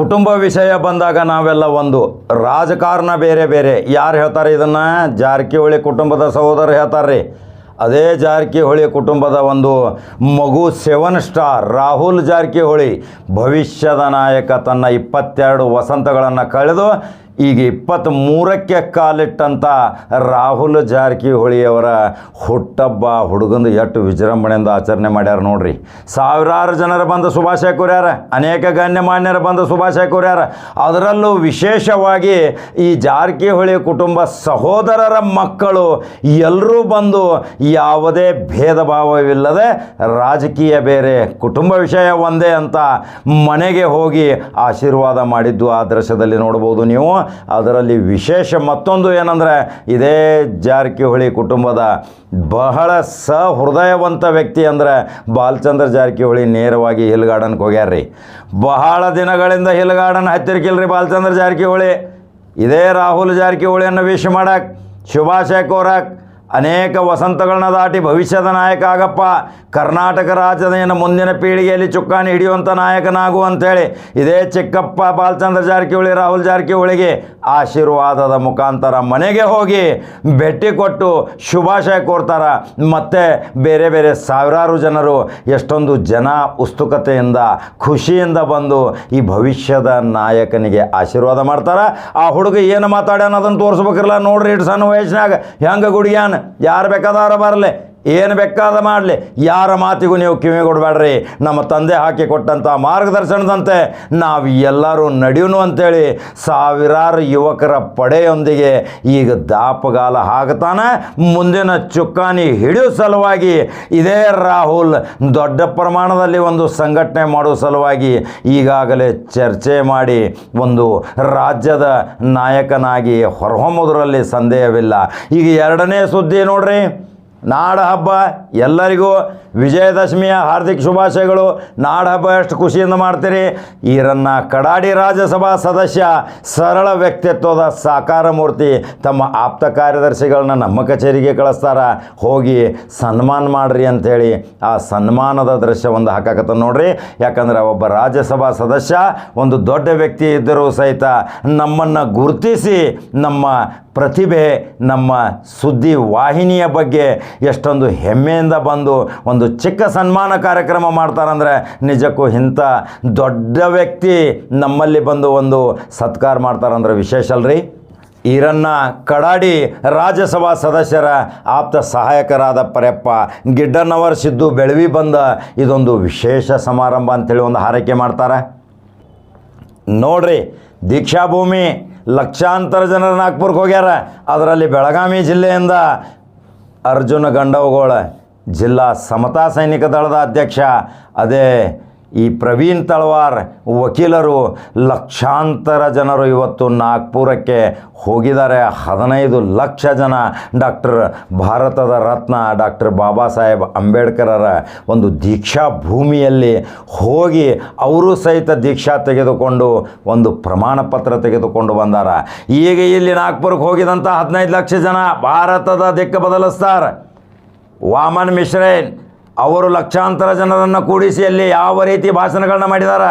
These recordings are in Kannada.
ಕುಟುಂಬ ವಿಷಯ ಬಂದಾಗ ನಾವೆಲ್ಲ ಒಂದು ರಾಜಕಾರಣ ಬೇರೆ ಬೇರೆ. ಯಾರು ಹೇಳ್ತಾರೆ ಇದನ್ನು? ಜಾರಕಿಹೊಳಿ ಕುಟುಂಬದ ಸಹೋದರ ಹೇಳ್ತಾರೆ ಅದೇ ಜಾರಕಿಹೊಳಿ ಕುಟುಂಬದ ಒಂದು ಮಗು ಸೆವೆನ್ ಸ್ಟಾರ್ ರಾಹುಲ್ ಜಾರಕಿಹೊಳಿ ಭವಿಷ್ಯದ ನಾಯಕ ತನ್ನ ಇಪ್ಪತ್ತೆರಡು ವಸಂತಗಳನ್ನು ಕಳೆದು ಈಗ ಇಪ್ಪತ್ತ್ಮೂರಕ್ಕೆ ಕಾಲಿಟ್ಟಂಥ ರಾಹುಲ್ ಜಾರಕಿಹೊಳಿಯವರ ಹುಟ್ಟಬ್ಬ ಹುಡುಗಂದು ಎಷ್ಟು ವಿಜೃಂಭಣೆಯಿಂದ ಆಚರಣೆ ಮಾಡ್ಯಾರ ನೋಡ್ರಿ. ಸಾವಿರಾರು ಜನರು ಬಂದು ಶುಭಾಶಯ ಕೋರ್ಯಾರ ಅನೇಕ ಗಣ್ಯಮಾನ್ಯರು ಬಂದು ಶುಭಾಶಯ ಕೋರ್ಯಾರ ಅದರಲ್ಲೂ ವಿಶೇಷವಾಗಿ ಈ ಜಾರಕಿಹೊಳಿ ಕುಟುಂಬ ಸಹೋದರರ ಮಕ್ಕಳು ಎಲ್ಲರೂ ಬಂದು ಯಾವುದೇ ಭೇದ ಭಾವವಿಲ್ಲದೆ ರಾಜಕೀಯ ಬೇರೆ, ಕುಟುಂಬ ವಿಷಯ ಒಂದೇ ಅಂತ ಮನೆಗೆ ಹೋಗಿ ಆಶೀರ್ವಾದ ಮಾಡಿದ್ದು ಆ ದೃಶ್ಯದಲ್ಲಿ ನೋಡ್ಬೋದು ನೀವು. ಅದರಲ್ಲಿ ವಿಶೇಷ ಮತ್ತೊಂದು ಏನಂದರೆ, ಇದೇ ಜಾರಕಿಹೊಳಿ ಕುಟುಂಬದ ಬಹಳ ಸಹೃದಯವಂತ ವ್ಯಕ್ತಿ ಅಂದರೆ ಬಾಲಚಂದ್ರ ಜಾರಕಿಹೊಳಿ ನೇರವಾಗಿ ಹಿಲ್ ಗಾರ್ಡನ್ಗೆ ಹೋಗ್ಯಾರ್ರಿ. ಬಹಳ ದಿನಗಳಿಂದ ಹಿಲ್ ಗಾರ್ಡನ್ ಹತ್ತಿರಕಿಲ್ರಿ ಬಾಲಚಂದ್ರ ಜಾರಕಿಹೊಳಿ. ಇದೇ ರಾಹುಲ್ ಜಾರಕಿಹೊಳಿಯನ್ನು ವಿಶ್ ಮಾಡಕ್ಕೆ ಶುಭಾಶಯ ಕೋರಕ್ಕೆ ಅನೇಕ ವಸಂತಗಳನ್ನ ದಾಟಿ ಭವಿಷ್ಯದ ನಾಯಕ ಆಗಪ್ಪ. ಕರ್ನಾಟಕ ರಾಜ್ಯದ ಮುಂದಿನ ಪೀಳಿಗೆಯಲ್ಲಿ ಚುಕ್ಕಾಣಿ ಹಿಡಿಯುವಂಥ ನಾಯಕನಾಗು ಅಂತೇಳಿ ಇದೇ ಚಿಕ್ಕಪ್ಪ ಬಾಲಚಂದ್ರ ಜಾರಕಿಹೊಳಿ, ರಾಹುಲ್ ಜಾರಕಿಹೊಳಿಗೆ ಆಶೀರ್ವಾದದ ಮುಖಾಂತರ ಮನೆಗೆ ಹೋಗಿ ಭೇಟಿ ಕೊಟ್ಟು ಶುಭಾಶಯ ಕೋರ್ತಾರ. ಮತ್ತು ಬೇರೆ ಬೇರೆ ಸಾವಿರಾರು ಜನರು ಎಷ್ಟೊಂದು ಜನ ಉತ್ಸುಕತೆಯಿಂದ, ಖುಷಿಯಿಂದ ಬಂದು ಈ ಭವಿಷ್ಯದ ನಾಯಕನಿಗೆ ಆಶೀರ್ವಾದ ಮಾಡ್ತಾರೆ. ಆ ಹುಡುಗ ಏನು ಮಾತಾಡ್ಯಾನ ಅದನ್ನು ತೋರಿಸ್ಬೇಕಿರಲ್ಲ ನೋಡ್ರಿ ಇಟ್ಟು ಸಣ್ಣ ವಯಸ್ಸಿನಾಗ. ಹೆಂಗೆ ಗುಡಿಯಾನ ಯಾರು ಬೇಕಾದವ್ರ ಬರಲಿ ಏನು ಬೇಕಾದ ಮಾಡಲಿ. ಯಾರ ಮಾತಿಗೂ ನೀವು ಕಿವಿ ಕೊಡಬೇಡ್ರಿ. ನಮ್ಮ ತಂದೆ ಹಾಕಿ ಕೊಟ್ಟಂಥ ಮಾರ್ಗದರ್ಶನದಂತೆ ನಾವು ಎಲ್ಲರೂ ನಡೆಯೋನು ಅಂತೇಳಿ ಸಾವಿರಾರು ಯುವಕರ ಪಡೆಯೊಂದಿಗೆ ಈಗ ದಾಪಗಾಲ ಹಾಕ್ತಾನೆ ಮುಂದಿನ ಚುಕ್ಕಾನಿ ಹಿಡಿಯೋ ಸಲುವಾಗಿ ಇದೇ ರಾಹುಲ್ ದೊಡ್ಡ ಪ್ರಮಾಣದಲ್ಲಿ ಒಂದು ಸಂಘಟನೆ ಮಾಡೋ ಸಲುವಾಗಿ ಈಗಾಗಲೇ ಚರ್ಚೆ ಮಾಡಿ ಒಂದು ರಾಜ್ಯದ ನಾಯಕನಾಗಿ ಹೊರಹೊಮ್ಮೋದ್ರಲ್ಲಿ ಸಂದೇಹವಿಲ್ಲ. ಈಗ ಎರಡನೇ ಸುದ್ದಿ ನೋಡ್ರಿ. ನಾಡ ಹಬ್ಬ ಎಲ್ಲರಿಗೂ ವಿಜಯದಶಮಿಯ ಹಾರ್ದಿಕ ಶುಭಾಶಯಗಳು. ನಾಡ ಹಬ್ಬ ಎಷ್ಟು ಖುಷಿಯಿಂದ ಮಾಡ್ತೀರಿ? ಈರನ್ನ ಕಡಾಡಿ ರಾಜ್ಯಸಭಾ ಸದಸ್ಯ ಸರಳ ವ್ಯಕ್ತಿತ್ವದ ಸಾಕಾರ ಮೂರ್ತಿ ತಮ್ಮ ಆಪ್ತ ಕಾರ್ಯದರ್ಶಿಗಳನ್ನ ನಮ್ಮ ಕಚೇರಿಗೆ ಕಳಿಸ್ತಾರ. ಹೋಗಿ ಸನ್ಮಾನ ಮಾಡ್ರಿ ಅಂಥೇಳಿ ಆ ಸನ್ಮಾನದ ದೃಶ್ಯ ಒಂದು ಹಾಕಾಕತ್ತ ನೋಡ್ರಿ. ಯಾಕಂದ್ರೆ ಒಬ್ಬ ರಾಜ್ಯಸಭಾ ಸದಸ್ಯ, ಒಂದು ದೊಡ್ಡ ವ್ಯಕ್ತಿ ಇದ್ದರೂ ಸಹಿತ ನಮ್ಮನ್ನು ಗುರುತಿಸಿ ನಮ್ಮ ಪ್ರತಿಭೆ, ನಮ್ಮ ಸುದ್ದಿ ವಾಹಿನಿಯ ಬಗ್ಗೆ ಎಷ್ಟೊಂದು ಹೆಮ್ಮೆಯಿಂದ ಬಂದು ಒಂದು ಚಿಕ್ಕ ಸನ್ಮಾನ ಕಾರ್ಯಕ್ರಮ ಮಾಡ್ತಾರಂದರೆ ನಿಜಕ್ಕೂ ಇಂಥ ದೊಡ್ಡ ವ್ಯಕ್ತಿ ನಮ್ಮಲ್ಲಿ ಬಂದು ಒಂದು ಸತ್ಕಾರ ಮಾಡ್ತಾರಂದ್ರೆ ವಿಶೇಷ ಅಲ್ರಿ? ಈರನ್ನ ಕಡಾಡಿ ರಾಜ್ಯಸಭಾ ಸದಸ್ಯರ ಆಪ್ತ ಸಹಾಯಕರಾದ ಪರ್ಯಪ್ಪ ಗಿಡ್ಡನವರ್ ಸಿದ್ದು ಬೆಳವಿ ಬಂದ ಇದೊಂದು ವಿಶೇಷ ಸಮಾರಂಭ ಅಂತೇಳಿ ಒಂದು ಹಾರೈಕೆ ಮಾಡ್ತಾರೆ. ನೋಡ್ರಿ, ದೀಕ್ಷಾಭೂಮಿ ಲಕ್ಷಾಂತರ ಜನರ ನಾಗ್ಪುರಕ್ಕೆ ಹೋಗ್ಯಾರ. ಅದರಲ್ಲಿ ಬೆಳಗಾವಿ ಜಿಲ್ಲೆಯಿಂದ ಅರ್ಜುನ ಗಂಡವಗೋಳ ಜಿಲ್ಲಾ ಸಮತಾ ಸೈನಿಕ ದಳದ ಅಧ್ಯಕ್ಷ ಅದೇ ಈ ಪ್ರವೀಣ್ ತಳವಾರ್ ವಕೀಲರು ಲಕ್ಷಾಂತರ ಜನರು ಇವತ್ತು ನಾಗ್ಪುರಕ್ಕೆ ಹೋಗಿದ್ದಾರೆ. ಹದಿನೈದು ಲಕ್ಷ ಜನ ಡಾಕ್ಟರ್ ಭಾರತದ ರತ್ನ ಡಾಕ್ಟರ್ ಬಾಬಾ ಸಾಹೇಬ್ ಅಂಬೇಡ್ಕರರ ಒಂದು ದೀಕ್ಷಾ ಭೂಮಿಯಲ್ಲಿ ಹೋಗಿ ಅವರು ಸಹಿತ ದೀಕ್ಷಾ ತೆಗೆದುಕೊಂಡು ಒಂದು ಪ್ರಮಾಣ ಪತ್ರ ತೆಗೆದುಕೊಂಡು ಬಂದಾರ. ಈಗ ಇಲ್ಲಿ ನಾಗ್ಪುರಕ್ಕೆ ಹೋಗಿದಂಥ ಹದಿನೈದು ಲಕ್ಷ ಜನ ಭಾರತದ ದಿಕ್ಕ ಬದಲಿಸ್ತಾರೆ. ವಾಮನ್ ಮಿಶ್ರೇನ್ ಅವರು ಲಕ್ಷಾಂತರ ಜನರನ್ನು ಕೂಡಿಸಿ ಅಲ್ಲಿ ಯಾವ ರೀತಿ ಭಾಷಣಗಳನ್ನ ಮಾಡಿದಾರ?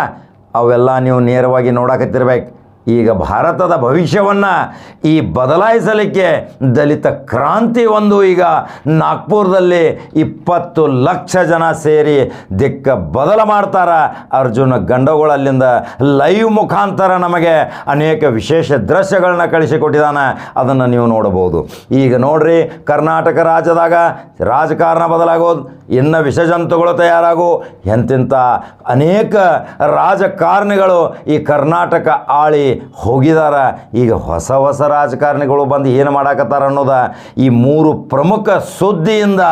ಅವೆಲ್ಲ ನೀವು ನೇರವಾಗಿ ನೋಡಕತ್ತಿರ್ಬೇಕು. ಈಗ ಭಾರತದ ಭವಿಷ್ಯವನ್ನು ಈ ಬದಲಾಯಿಸಲಿಕ್ಕೆ ದಲಿತ ಕ್ರಾಂತಿ ಒಂದು ಈಗ ನಾಗ್ಪುರದಲ್ಲಿ ಇಪ್ಪತ್ತು ಲಕ್ಷ ಜನ ಸೇರಿ ದಿಕ್ಕ ಬದಲ ಮಾಡ್ತಾರ. ಅರ್ಜುನ ಗಂಡಗಳಲ್ಲಿಂದ ಲೈವ್ ಮುಖಾಂತರ ನಮಗೆ ಅನೇಕ ವಿಶೇಷ ದೃಶ್ಯಗಳನ್ನ ಕಳಿಸಿಕೊಟ್ಟಿದ್ದಾನೆ ಅದನ್ನು ನೀವು ನೋಡಬಹುದು. ಈಗ ನೋಡ್ರಿ, ಕರ್ನಾಟಕ ರಾಜ್ಯದಾಗ ರಾಜಕಾರಣ ಬದಲಾಗೋದು, ಇನ್ನು ವಿಷಜಂತುಗಳು ತಯಾರಾಗು, ಎಂತಿಂತ ಅನೇಕ ರಾಜಕಾರಣಿಗಳು ಈ ಕರ್ನಾಟಕ ಆಳಿ ಹೋಗಿದಾರ. ಈಗ ಹೊಸ ಹೊಸ ರಾಜಕಾರಣಿಗಳು ಬಂದು ಏನು ಮಾಡಾಕತ್ತಾರ ಅನ್ನೋದ ಈ ಮೂರು ಪ್ರಮುಖ ಸುದ್ದಿಯಿಂದ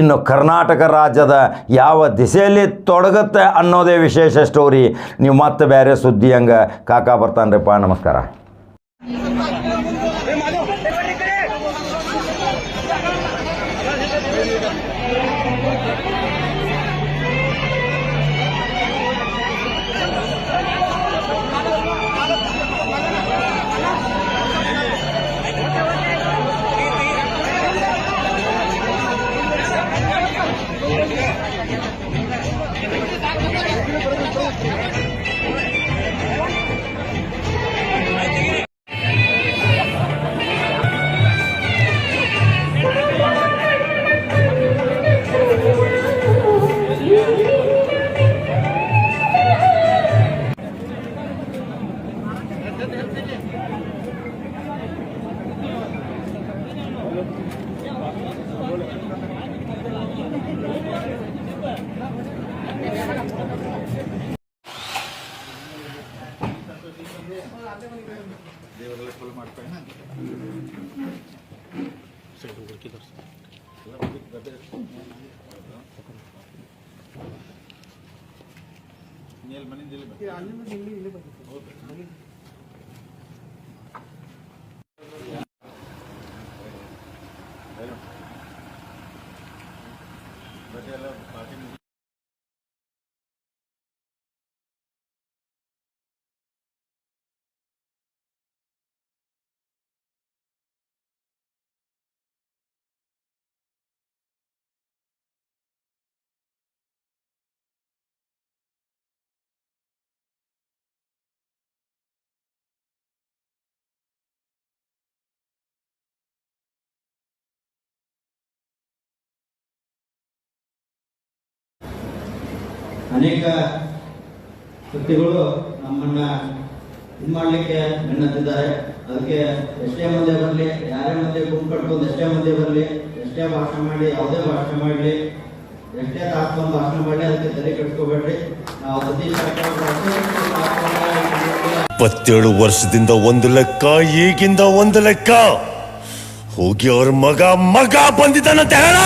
ಇನ್ನು ಕರ್ನಾಟಕ ರಾಜ್ಯದ ಯಾವ ದಿಸೆಯಲ್ಲಿ ತೊಡಗುತ್ತೆ ಅನ್ನೋದೇ ವಿಶೇಷ ಸ್ಟೋರಿ ನೀವು ಮತ್ತೆ ಬೇರೆ ಸುದ್ದಿ ಹಂಗೆ ಕಾಕಾ ಬರ್ತಾನ್ರಿಪ್ಪ, ನಮಸ್ಕಾರ. ದೇವರೆಲ್ಲ ಫುಲ್ ಮಾಡ್ತಾನೆ ಸೈಡ್ ಹುಡುಕಿದ್ದಾರೆ ಎಲ್ಲಿ ಮನೆಯಿಂದ ಇಲ್ಲಿ ಬಂದು ಅಲ್ಲಿ ಮನೆ ಇಲ್ಲಿ ಇಲ್ಲಿ ಬಂದು ಬಟ್ಟೆ ಎಲ್ಲ ಪಾರ್ಟಿ ಅನೇಕ ವ್ಯಕ್ತಿಗಳು ನಮ್ಮನ್ನ ಇದು ಮಾಡಲಿಕ್ಕೆ ಬೆನ್ನತ್ತಿದ್ದಾರೆ. ಅದಕ್ಕೆ ಎಷ್ಟೇ ಮಂದಿ ಬರಲಿ, ಯಾರೇ ಮಂದಿ ಗುಂಪು ಕಟ್ಕೊಂಡು ಎಷ್ಟೇ ಮಂದಿ ಬರಲಿ, ಎಷ್ಟೇ ಭಾಷಣ ಮಾಡಿ ಯಾವುದೇ ಭಾಷಣ ಮಾಡಲಿ, ಎಷ್ಟೇ ತಾಸ್ಕೊಂಡು ಭಾಷಣ ಮಾಡಲಿ, ಅದಕ್ಕೆ ತಲೆ ಕಟ್ಕೋಬೇಡ್ರಿ ನಾವು ಪ್ರತಿ ಇಪ್ಪತ್ತೇಳು ವರ್ಷದಿಂದ ಒಂದು ಲೆಕ್ಕ, ಈಗಿಂದ ಒಂದು ಲೆಕ್ಕ. ಹೋಗಿ ಅವ್ರ ಮಗ ಮಗ ಬಂದಿದ್ದಾನಂತ, ಹೇಳ!